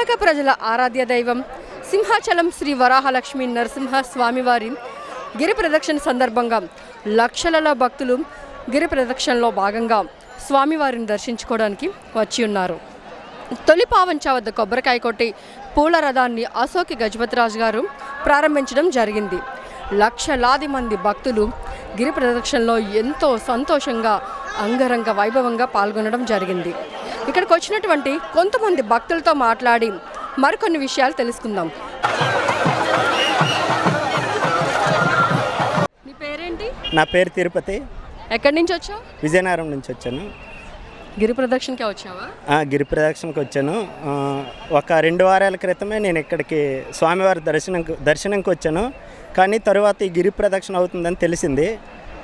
విశాఖ ప్రజల ఆరాధ్య దైవం సింహాచలం శ్రీ వరాహలక్ష్మి నరసింహ స్వామివారి గిరి ప్రదక్షిణ సందర్భంగా లక్షలలో భక్తులు గిరి ప్రదక్షిణలో భాగంగా స్వామివారిని దర్శించుకోవడానికి వచ్చి ఉన్నారు. తొలి పావంచ వద్ద కొబ్బరికాయ కొట్టి పూల రథాన్ని అశోకి గజపతిరాజు గారు ప్రారంభించడం జరిగింది. లక్షలాది మంది భక్తులు గిరి ప్రదక్షిణలో ఎంతో సంతోషంగా అంగరంగ వైభవంగా పాల్గొనడం జరిగింది. ఇక్కడికి వచ్చినటువంటి కొంతమంది భక్తులతో మాట్లాడి మరికొన్ని విషయాలు తెలుసుకుందాం. నీ పేరేంటి? నా పేరు తిరుపతి. ఎక్కడి నుంచి వచ్చావు? విజయనగరం నుంచి వచ్చాను. గిరి ప్రదక్షిణకే వచ్చావా? ఆ, గిరి ప్రదక్షిణకు వచ్చాను. ఆ, ఒక రెండు వారాల క్రితమే నేను ఇక్కడికి స్వామివారి దర్శనం దర్శనంకి వచ్చాను. కానీ తరువాత ఈ గిరి ప్రదక్షిణ అవుతుందని తెలిసింది.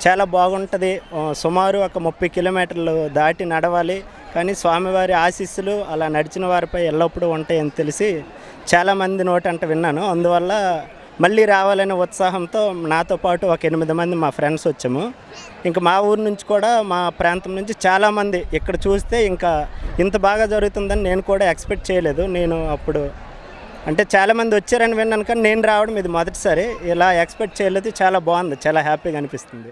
చాలా బాగుంటుంది. ఆ, సుమారు ఒక ముప్పై కిలోమీటర్లు దాటి నడవాలి. కానీ స్వామివారి ఆశీస్సులు అలా నడిచిన వారిపై ఎల్లప్పుడూ ఉంటాయని తెలిసి చాలామంది నోటంట విన్నాను. అందువల్ల మళ్ళీ రావాలనే ఉత్సాహంతో నాతో పాటు ఒక ఎనిమిది మంది మా ఫ్రెండ్స్ వచ్చాము. ఇంకా మా ఊరు నుంచి కూడా మా ప్రాంతం నుంచి చాలామంది ఇక్కడ చూస్తే ఇంకా ఇంత బాగా జరుగుతుందని నేను కూడా ఎక్స్పెక్ట్ చేయలేదు. నేను అప్పుడు అంటే చాలామంది వచ్చారని విన్నాను కానీ నేను రావడం ఇది మొదటిసారి. ఇలా ఎక్స్పెక్ట్ చేయలేదు. చాలా బాగుంది. చాలా హ్యాపీగా అనిపిస్తుంది.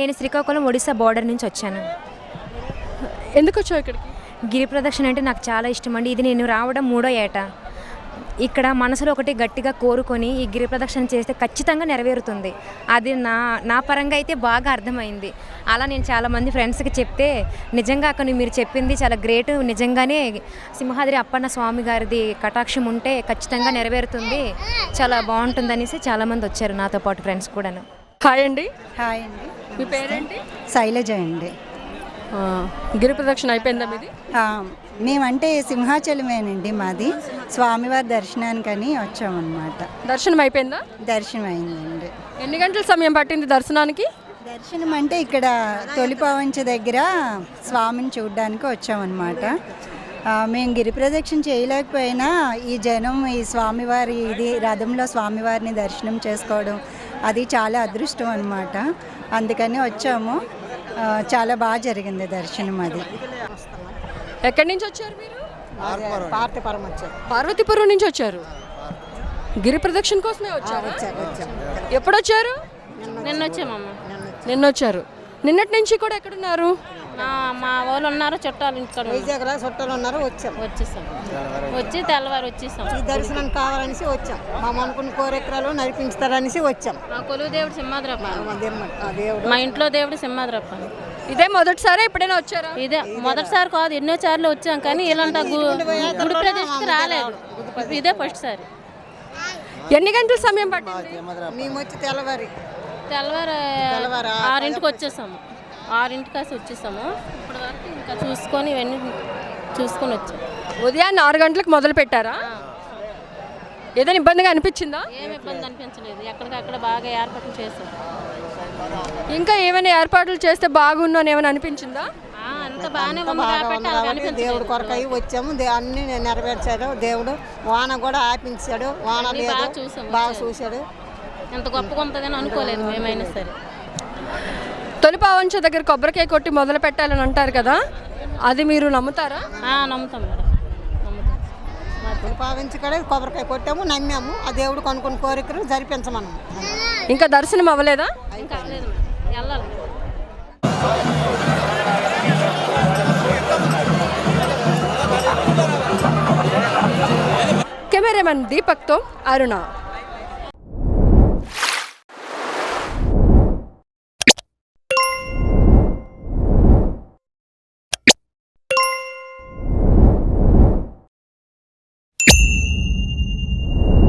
నేను శ్రీకాకుళం ఒడిశా బార్డర్ నుంచి వచ్చాను. ఎందుకు వచ్చావు ఇక్కడికి? గిరి ప్రదక్షిణ అంటే నాకు చాలా ఇష్టం అండి. ఇది నేను రావడం మూడో ఏట. ఇక్కడ మనసులో ఒకటి గట్టిగా కోరుకొని ఈ గిరి ప్రదక్షిణ చేస్తే ఖచ్చితంగా నెరవేరుతుంది. అది నా నా పరంగా అయితే బాగా అర్థమైంది. అలా నేను చాలామంది ఫ్రెండ్స్కి చెప్తే నిజంగా అక్కడ మీరు చెప్పింది చాలా గ్రేట్ నిజంగానే సింహాద్రి అప్పన్న స్వామి గారిది కటాక్షం ఉంటే ఖచ్చితంగా నెరవేరుతుంది. చాలా బాగుంటుంది చాలామంది వచ్చారు నాతో పాటు ఫ్రెండ్స్ కూడాను. హాయ్ అండి. హాయ్ అండి. మీ పేరేంటి? శైలజ అండి. గిరి ప్రదక్షిణ అయిపోయిందా మీది? మేమంటే సింహాచలమేనండి మాది. స్వామివారి దర్శనానికని వచ్చామన్నమాట. దర్శనం అయిపోయిందా దర్శనం అయిందండి ఎన్ని గంటల సమయం పట్టింది దర్శనానికి? దర్శనం అంటే ఇక్కడ తొలిపవంచ దగ్గర స్వామిని చూడడానికి వచ్చామన్నమాట. మేము గిరి ప్రదక్షిణ చేయలేకపోయినా ఈ జనం ఈ స్వామివారి ఇది రథంలో స్వామివారిని దర్శనం చేసుకోవడం అది చాలా అదృష్టం అనమాట అందుకని వచ్చాము. చాలా బాగా జరిగింది దర్శనం అది. ఎక్కడి నుంచి వచ్చారు మీరు? పార్తీపురం వచ్చారు. పార్వతీపురం నుంచి వచ్చారు? గిరి ప్రదక్షిణ కోసమే వచ్చారు? ఎప్పుడు వచ్చారు నిన్న వచ్చామమ్మ. నిన్న వచ్చారు నిన్నటి నుంచి కూడా ఎక్కడున్నారు? మా మా వాళ్ళు ఉన్నారు చుట్టాలు ఉన్నారు. విజయగల చుట్టాలు ఉన్నారు వచ్చాం. వచ్చేసాం. వచ్చి తెల్లవారు వచ్చేసాం. ఈ దర్శనం కావాలనేసి వచ్చాం. మా అనుకున్న కోరికలు నడిపించుతారనేసి వచ్చాం. మా కొలువు దేవుడు సింహాద్రప్ప. మా దేమ్మ- ఆ దేవుడు. మా ఇంట్లో దేవుడు సింహాద్రప్ప. ఇదే మొదటిసారి ఎప్పుడైనా వచ్చారా? ఇదే మొదటిసారి కాదు ఎన్నో సార్లు వచ్చాం కానీ ఇలాంటి గుడి ప్రతిష్టకి రాలేదు. ఇదే ఫస్ట్ సారి. ఎన్ని గంటల సమయం పట్టింది? మేము వచ్చి తెల్లవారి. తెల్లవారు తెల్లవారు ఆరింటికి వచ్చేసాము. ఆరింటికి కాసి వచ్చేసాము. ఇప్పటి వరకు ఇంకా చూసుకొని ఇవన్నీ చూసుకొని వచ్చాం. ఉదయాన్నే ఆరు గంటలకు మొదలు పెట్టారా? ఏదైనా ఇబ్బందిగా అనిపించిందా? ఏమి ఇబ్బంది అనిపించలేదు. ఎక్కడికక్కడ బాగా ఏర్పాట్లు చేసాం. ఇంకా ఏమైనా ఏర్పాట్లు చేస్తే బాగుండు అని ఏమైనా అనిపించిందా? ఆ, అంత బాగానే ఉంది కాబట్టి అనిపించలేదు. దేవుడు కొరకై వచ్చాము. దే- అన్ని నెరవేర్చాడు. దేవుడు వాన కూడా ఆపించాడు. వాన అన్ని లేదు. బాగా చూసాం, బాగా వచ్చారు. చూశాడు. ఎంత గొప్పగా ఉంటుందని అనుకోలేదు. మేమైనా సరే. పావంచ దగ్గర కొబ్బరికాయ కొట్టి మొదలు పెట్టాలని అంటారు కదా అది మీరు నమ్ముతారా? ఆ, నమ్ముతాం మేడం. పావించి కూడా కొబ్బరికాయ కొట్టాము నమ్మాము. ఆ దేవుడు కొనుక్కున్న కోరికలు జరిపించమన్నాము ఇంకా దర్శనం అవ్వలేదా? ఇంకా లేదు మేడం. వెళ్ళాలి కెమెరామెన్ దీపక్తో అరుణ.